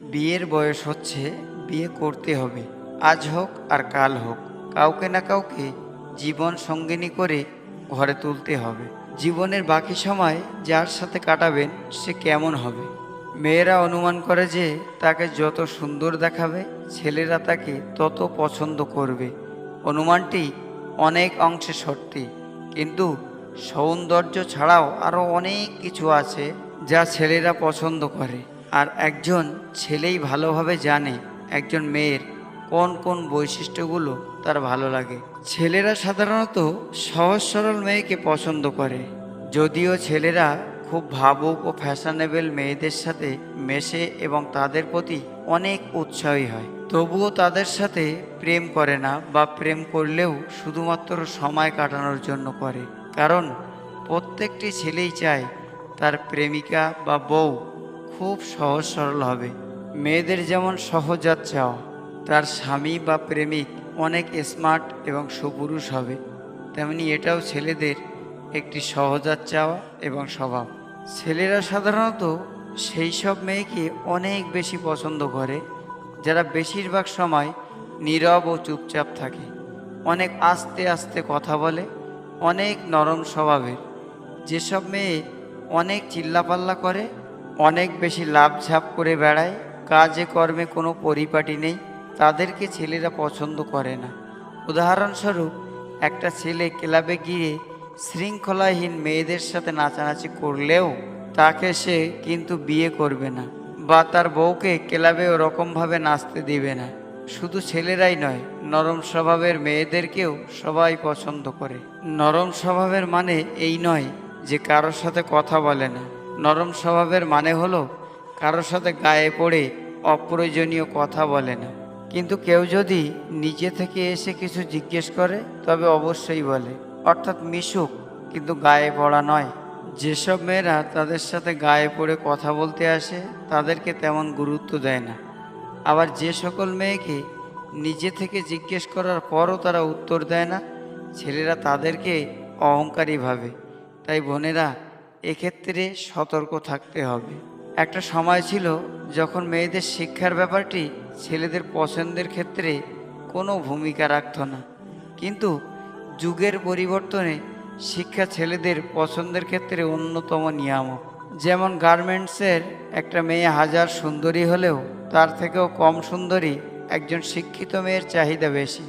বিয়ের বয়স হচ্ছে, বিয়ে করতে হবে। আজ হোক আর কাল হোক, কাউকে না কাউকে জীবন সঙ্গিনী করে ঘরে তুলতে হবে। জীবনের বাকি সময় যার সাথে কাটাবেন, সে কেমন হবে? মেয়েরা অনুমান করে যে তাকে যত সুন্দর দেখাবে, ছেলেরা তাকে তত পছন্দ করবে। অনুমানটি অনেক অংশে সত্যি, কিন্তু সৌন্দর্য ছাড়াও আরও অনেক কিছু আছে যা ছেলেরা পছন্দ করে। আর একজন ছেলেই ভালোভাবে জানে একজন মেয়ের কোন কোন বৈশিষ্ট্যগুলো তার ভালো লাগে। ছেলেরা সাধারণত সহজ সরল মেয়েকে পছন্দ করে। যদিও ছেলেরা খুব ভাবুক ও ফ্যাশনেবল মেয়েদের সাথে মেশে এবং তাদের প্রতি অনেক উৎসাহী হয়। তবুও তাদের সাথে প্রেম করে না বা প্রেম করলেও শুধুমাত্র সময় কাটানোর জন্য করে। কারণ প্রত্যেকটি ছেলেই চায় তার প্রেমিকা বা বউ খুব সহজ সরল হবে। মেয়েদের যেমন সহজাত চাওয়া, তার স্বামী বা প্রেমিক অনেক স্মার্ট এবং সুপুরুষ হবে। তেমনি এটাও ছেলেদের একটি সহজাত চাওয়া এবং স্বভাব। ছেলেরা সাধারণত সেই সব মেয়েকে অনেক বেশি পছন্দ করে, যারা বেশিরভাগ সময় নীরব ও চুপচাপ থাকে। অনেক আস্তে আস্তে কথা বলে, অনেক নরম স্বভাবের। যেসব মেয়ে অনেক চিল্লাপাল্লা করে অনেক বেশি লাভঝাপ করে বেড়ায়, কাজে কর্মে কোনো পরিপাটি নেই, তাদেরকে ছেলেরা পছন্দ করে না। উদাহরণস্বরূপ, একটা ছেলে ক্লাবে গিয়ে শৃঙ্খলাহীন মেয়েদের সাথে নাচানাচি করলেও তাকে সে কিন্তু বিয়ে করবে না বা তার বউকে ক্লাবে ওরকমভাবে নাচতে দিবে না। শুধু ছেলেরাই নয়, নরম স্বভাবের মেয়েদেরকেও সবাই পছন্দ করে। নরম স্বভাবের মানে এই নয় যে কারোর সাথে কথা বলে না। নরম স্বভাবের মানে হলো কারোর সাথে গায়ে পড়ে অপ্রয়োজনীয় কথা বলে না। কিন্তু কেউ যদি নিজে থেকে এসে কিছু জিজ্ঞেস করে, তবে অবশ্যই বলে। অর্থাৎ মিশুক, কিন্তু গায়ে পড়া নয়। যেসব মেয়েরা তাদের সাথে গায়ে পড়ে কথা বলতে আসে, তাদেরকে তেমন গুরুত্ব দেয় না। আবার যে সকল মেয়েকে নিজে থেকে জিজ্ঞেস করার পরও তারা উত্তর দেয় না। ছেলেরা তাদেরকে অহংকারী ভাবে। তাই বোনেরা এক্ষেত্রে সতর্ক থাকতে হবে। একটা সময় ছিল যখন মেয়েদের শিক্ষার ব্যাপারটি ছেলেদের পছন্দের ক্ষেত্রে কোনো ভূমিকা রাখত না। কিন্তু যুগের পরিবর্তনে শিক্ষা ছেলেদের পছন্দের ক্ষেত্রে অন্যতম নিয়ামক। যেমন গার্মেন্টসের একটা মেয়ে হাজার সুন্দরী হলেও তার থেকেও কম সুন্দরী একজন শিক্ষিত মেয়ের চাহিদা বেশি,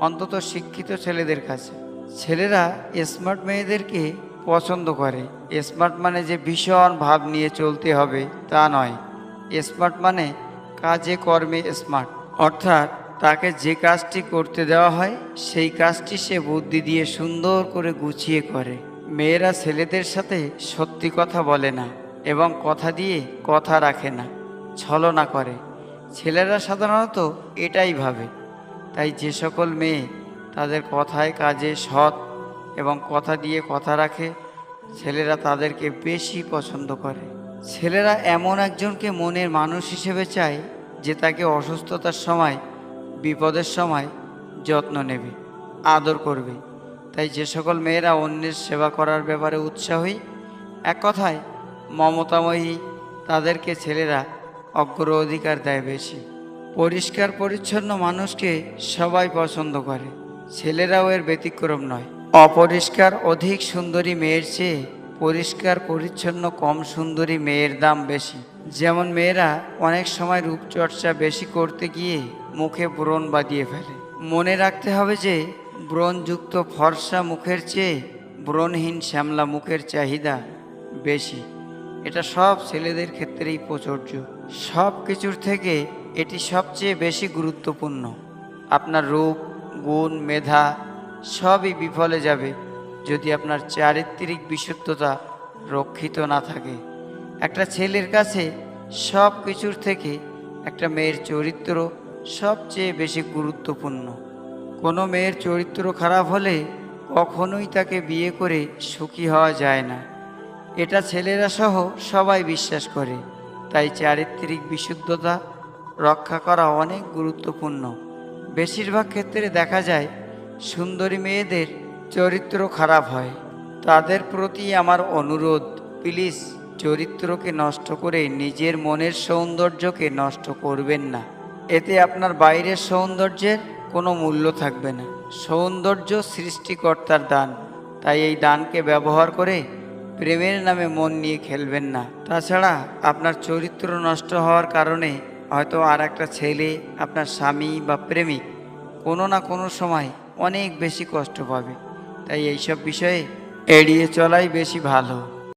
অন্তত শিক্ষিত ছেলেদের কাছে। ছেলেরা স্মার্ট মেয়েদেরকে পছন্দ করে। স্মার্ট মানে যে ভীষণ ভাব নিয়ে চলতে হবে, তা নয়। স্মার্ট মানে কাজে কর্মে স্মার্ট। অর্থাৎ তাকে যে কাজটি করতে দেওয়া হয়, সেই কাজটি সে বুদ্ধি দিয়ে সুন্দর করে গুছিয়ে করে। মেয়েরা ছেলেদের সাথে সত্যি কথা বলে না এবং কথা দিয়ে কথা রাখে না, ছলনা করে। ছেলেরা সাধারণত এটাই ভাবে। তাই যে সকল মেয়ে তাদের কথায় কাজে সৎ এবং কথা দিয়ে কথা রাখে, ছেলেরা তাদেরকে বেশি পছন্দ করে। ছেলেরা এমন একজনকে মনের মানুষ হিসেবে চায় যে তাকে অসুস্থতার সময়, বিপদের সময় যত্ন নেবে, আদর করবে। তাই যে সকল মেয়েরা অন্যের সেবা করার ব্যাপারে উৎসাহী, এক কথায় মমতাময়ী, তাদেরকে ছেলেরা অগ্র অধিকার দেয় বেশি। পরিষ্কার পরিচ্ছন্ন মানুষকে সবাই পছন্দ করে। ছেলেরাও এর ব্যতিক্রম নয়। অপরিষ্কার, অধিক সুন্দরী মেয়ের চেয়ে পরিষ্কার, পরিচ্ছন্ন, কম সুন্দরী মেয়ের দাম বেশি। যেমন মেয়েরা অনেক সময় রূপচর্চা বেশি করতে গিয়ে মুখে ব্রণ বাঁধিয়ে ফেলে। মনে রাখতে হবে যে, ব্রণযুক্ত ফর্সা মুখের চেয়ে ব্রণহীন শ্যামলা মুখের চাহিদা বেশি। এটা সব ছেলেদের ক্ষেত্রেই প্রযোজ্য। সব কিছুর থেকে এটি সবচেয়ে বেশি গুরুত্বপূর্ণ। আপনার রূপ, গুণ, মেধা সবই বিফলে যাবে যদি আপনার চারিত্রিক বিশুদ্ধতা রক্ষিত না থাকে। একটা ছেলের কাছে সব কিছুর থেকে একটা মেয়ের চরিত্র সবচেয়ে বেশি গুরুত্বপূর্ণ। কোনো মেয়ের চরিত্র খারাপ হলে কখনোই তাকে বিয়ে করে সুখী হওয়া যায় না। এটা ছেলেরা সহ সবাই বিশ্বাস করে। তাই চারিত্রিক বিশুদ্ধতা রক্ষা করা অনেক গুরুত্বপূর্ণ। বেশিরভাগ ক্ষেত্রে দেখা যায় সুন্দরী মেয়েদের চরিত্র খারাপ হয়, তাদের প্রতি আমার অনুরোধ, প্লিজ চরিত্রকে নষ্ট করে নিজের মনের সৌন্দর্যকে নষ্ট করবেন না। এতে আপনার বাইরের সৌন্দর্যের কোনো মূল্য থাকবে না। সৌন্দর্য সৃষ্টিকর্তার দান, তাই এই দানকে ব্যবহার করে প্রেমের নামে মন নিয়ে খেলবেন না। তাছাড়া আপনার চরিত্র নষ্ট হওয়ার কারণে হয়তো আর একটা ছেলে, আপনার স্বামী বা প্রেমিক কোনো না কোনো সময় অনেক বেশি কষ্ট পাবে। তাই এইসব বিষয়ে এড়িয়ে চলাই বেশি ভালো।